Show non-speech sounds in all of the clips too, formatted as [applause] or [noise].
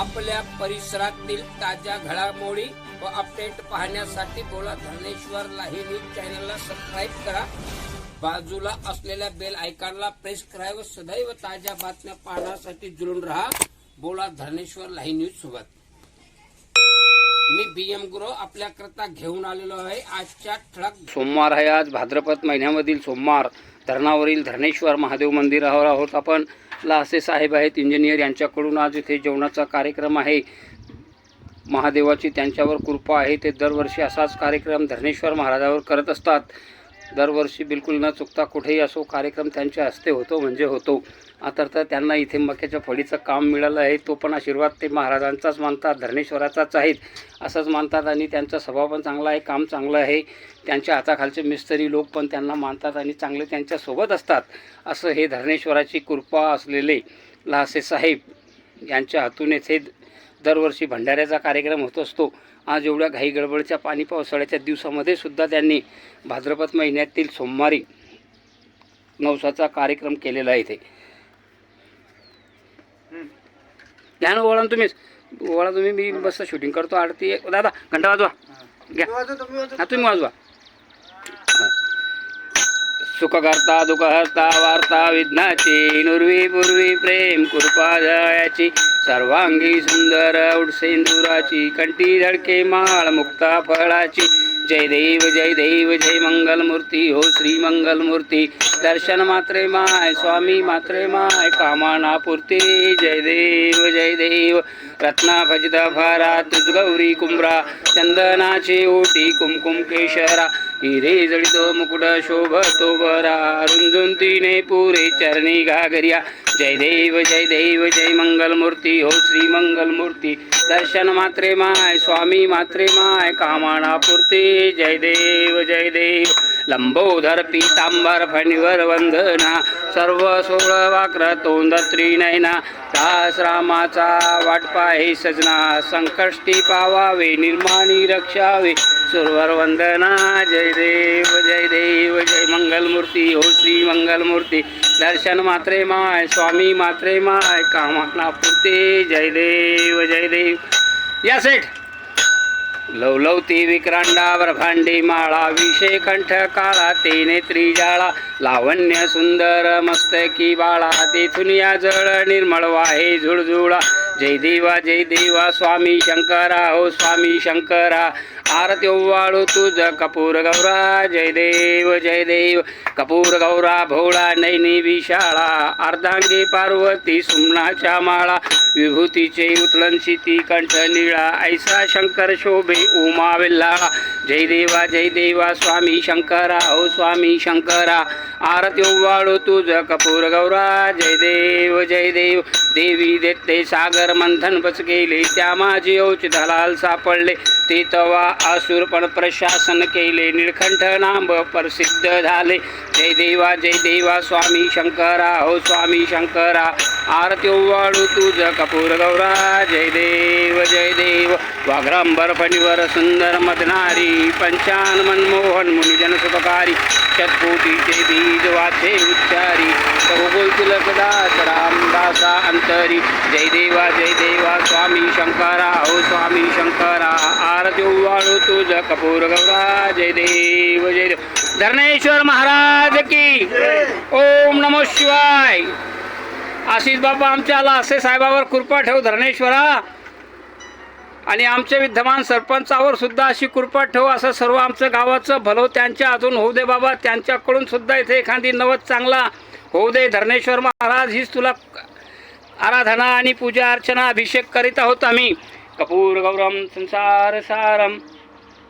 आपल्या परिसरातील ताज्या घडामोडी व अपडेट पाहण्यासाठी बोला धनेश्वर लाही न्यूज चॅनलला सबस्क्राईब करा. बाजूला असलेल्या बेल आयकॉनला प्रेस करा व सदैव ताज्या बातम्या पाहण्यासाठी जुळून राहा. बोला धनेश्वर लाही न्यूज सोबत. मी बीएम गुरु आपल्याकरता घेऊन आलेलो आहे आजच्या ठळक सोमवार आहे आज भाद्रपद महिन्यामधील सोमवार. धरणावरील धरणेश्वर महादेव मंदिरावर आहोत आपण. लासे साहेब आहेत इंजिनियर यांच्याकडून आज इथे जेवणाचा कार्यक्रम आहे. महादेवाची त्यांच्यावर कृपा आहे ते दरवर्षी असाच कार्यक्रम धरणेश्वर महाराजावर करत असतात. दरवर्षी बिलकुल न चुकता कुठेही असो कार्यक्रम त्यांच्या हस्ते होतो म्हणजे होतो. आता तर त्यांना इथे मक्याच्या फळीचं काम मिळालं आहे. तो पण आशीर्वाद ते महाराजांचाच मानतात धरणेश्वराचाच आहेत असंच मानतात आणि त्यांचा स्वभाव पण चांगला आहे काम चांगलं आहे. त्यांच्या हाताखालचे मिस्त्री लोक पण त्यांना मानतात आणि चांगले त्यांच्यासोबत असतात. असं हे धरणेश्वराची कृपा असलेले लहासे साहेब यांच्या हातूनच हे दरवर्षी भंडाऱ्याचा कार्यक्रम होत असतो. आज एवढ्या घाई गडबडच्या पाणी पावसाळ्याच्या दिवसामध्ये सुद्धा त्यांनी भाद्रपद महिन्यातील सोमवारी नवसाचा कार्यक्रम केलेला आहे इथे. घ्या ना ना तुम्हीच. वळा तुम्ही मी बस शूटिंग करतो आरती दादा घंटा वाजवा. घ्या. हा तुम्ही वाजवा. सुखकर्ता दुःखहर्ता वार्ता विघ्नाची नुर्वी पूर्वी प्रेम कृपा जयाची सर्वांगी सुंदर उडसेंदुराची कंठी धडके माळ मुक्ता फळाची जय देव जय देव जय मंगलमूर्ती हो श्री मंगलमूर्ती। दर्शन मात्रे माय स्वामी मात्रे माय कामाना पूर्ती जय देव जय देव। रत्ना भजित भारा तुझ गौरी कुंभरा चंदनाची ओटी कुमकुम केशरा। हिरे जडितो मुकुट शोभतो बरा रुंजुंतीने पुरे चरणी घागरिया जय देव जय देव जय मंगलमूर्ती. हो श्री मंगलमूर्ती. दर्शन मात्रे माय स्वामी मात्रे माय कामाना पूर्ती. जय देव जय देव. लंबोदर पीतांबर फणीवर वंदना. सर्व सोळ वाक्र तोंड त्रिनयना. दास रामाचा वाटपा हे सजना. संकष्टी पावावे निर्माणी रक्षावे. सुरवर वंदना जय देव जय देव जय मंगलमूर्ती हो श्री मंगलमूर्ती। दर्शन मात्रे माय स्वामी मात्रे माय कामाना पुरते जय देव जय देव। या सेठ। लवलवती विक्रांडावर भांडी माळा विषय कंठ काळा ते नेत्री जाळा लावण्य सुंदर मस्तकी बाळा तेथून या जळ निर्मळ वाहे झुळझुळा। जय देवा जय देवा स्वामी शंकरा हो स्वामी शंकरा. आरती ओवाळू तुझ कपूर गौरा. जय देव जय देव कपूर गौरा भोळा नैनी विशाळा. अर्धांगी पार्वती सुमनाच्या माळा. विभूतीचे उतळण ती कंठ निळा. ऐसा शंकर शोभे उमा वेल्लाळा जय देवा जय देवा स्वामी शंकरा हो स्वामी शंकरा. आरती ओवाळू तुझ कपूर गौरा. जय देव जय देव देवी देते सागर मंथन बस गेले. त्या माझे औच धलाल सापडले. ते तवा आसुर पण प्रशासन केले. निळखंठ नाम प्रसिद्ध झाले. जय देवा जय देवा स्वामी शंकरा हो स्वामी शंकरा. आरती ओवाळू तुझ कपूर गौरा. जय देव जय देव. वाघ्रांबर फणीवर सुंदर मदनारी. पंचान मनमोहन मुनिजन सुखकारी शतकोटीचे बीज वाचे उच्चारी. सगोकुल तिलकदास रामदासा अंतरी. जय देवा जय देवा स्वामी शंकरा. हो स्वामी शंकरा आरती ओवाळू तुझ कपूर गौरा. जय देव जय देव. धरणेश्वर महाराज की. ओम नमो शिवाय. आशिष बाबा आमच्या असे साहेबावर कृपा ठेव धरणेश्वरा आणि आमच्या विद्यमान सरपंचावर सुद्धा अशी कृपा ठेव असं सर्व आमचं गावाचं भलो त्यांच्या अजून होऊ दे बाबा. त्यांच्याकडून सुद्धा इथे एखादी नवत चांगला होऊ दे. धरणेश्वर महाराज हीच तुला आराधना आणि पूजा अर्चना अभिषेक करीत आहोत आम्ही. कपूर गौरम संसार सारम.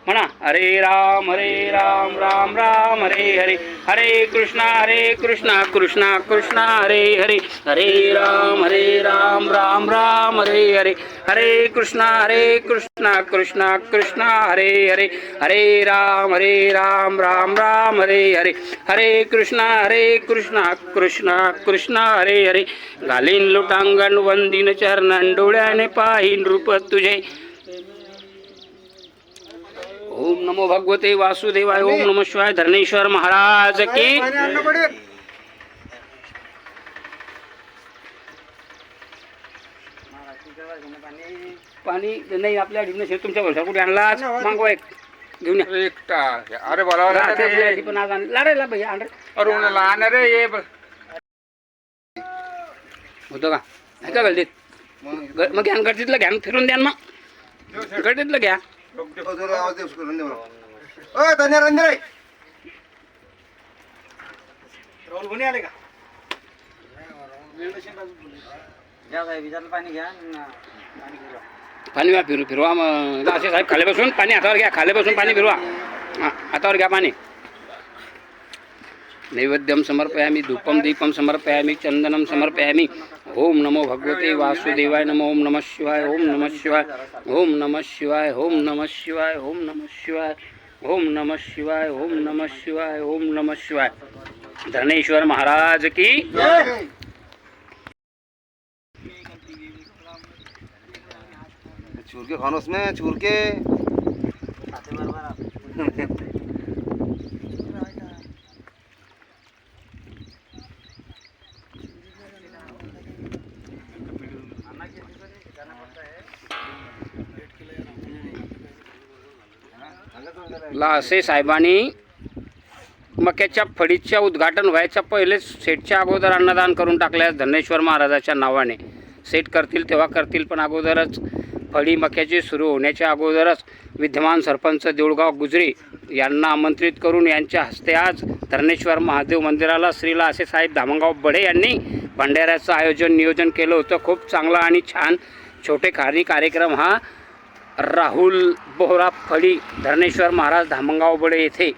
म्हणा हरे राम हरे राम राम राम हरे हरे हरे कृष्णा हरे कृष्णा कृष्णा कृष्णा हरे हरे हरे राम हरे राम राम राम हरे हरे हरे कृष्णा हरे कृष्णा कृष्णा कृष्णा हरे हरे हरे राम हरे राम राम राम हरे हरे हरे कृष्णा हरे कृष्णा कृष्णा कृष्णा हरे हरे घालीन लोटांगण वंदीन चरणन डोळ्याने पाहीन रूप तुझे ओम नमो भगवते वासुदेवाय ओम नमः शिवाय धरणेश्वर महाराज की। पाणी नाही आपल्या डिग्न शेत तुमच्या वर्षा कुठे आणला? मागवा एक. घेऊन या. एकटा. अरे बोला राहते आपल्या आधी पण आज आण लाडायला भैया आण रे. अरे लहान रे ये ब- होतं का? नाही का गलतीत ग- मग घ्या न गडतीतलं घ्या न फिरून द्या न मग. गडतीतलं घ्या. पाणी फिरू फिरवा मग असे साहेब खाली बसून पाणी हातावर घ्या खाली बसून पाणी फिरवा हातावर घ्या पाणी. नैवेद्यम समर्पयामी धूपम दीपम समर्पयामी चंदनम समर्पयामी. ओम नमो भगवते वासुदेवाय नमो ओम नमः शिवाय ओम नमः शिवाय ओम नमः शिवाय ओम नमः शिवाय ओम नमः शिवाय ओम नमः शिवाय ओम नमः शिवाय ओम नमः शिवाय। धनेश्वर महाराज की चूर के खानो उसमें [laughs] [laughs] ला असे लासे साहेबांनी मक्याच्या फळीच्या उद्घाटन व्हायच्या पहिलेच सेटच्या अगोदर अन्नदान करून टाकल्यास धनेश्वर महाराजाच्या नावाने. सेट करतील तेव्हा करतील पण अगोदरच फळी मक्याची सुरू होण्याच्या अगोदरच विद्यमान सरपंच देऊळगाव गुजरी यांना आमंत्रित करून यांच्या हस्ते आज धरणेश्वर महादेव मंदिराला श्रीला असे साहेब धामणगाव बडे यांनी भंडाऱ्याचं आयोजन नियोजन केलं होतं. खूप चांगला आणि छान छोटे खारी कार्यक्रम हा राहुल बोहरा फळी धरणेश्वर महाराज धामंगावबडे येथे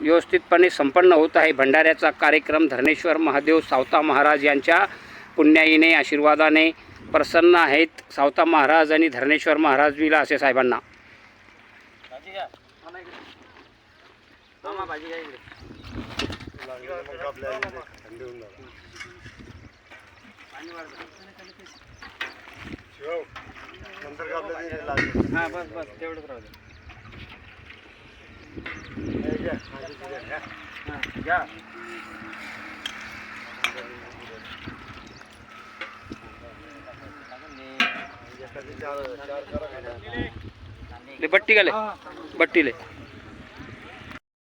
व्यवस्थितपणे संपन्न होत आहे. भंडाऱ्याचा कार्यक्रम धरणेश्वर महादेव सावता महाराज यांच्या पुण्याईने आशीर्वादाने प्रसन्न आहेत. सावता महाराज आणि धरणेश्वर महाराज विला असे साहेबांना. नंतर का आपल्या ते लागेल हां बस बस तेवढंच राहू दे हे घ्या, माझी तुझ्या घ्या. हां घ्या एखादी चार चार करा का नाही? ते बट्टी घाले बट्टीले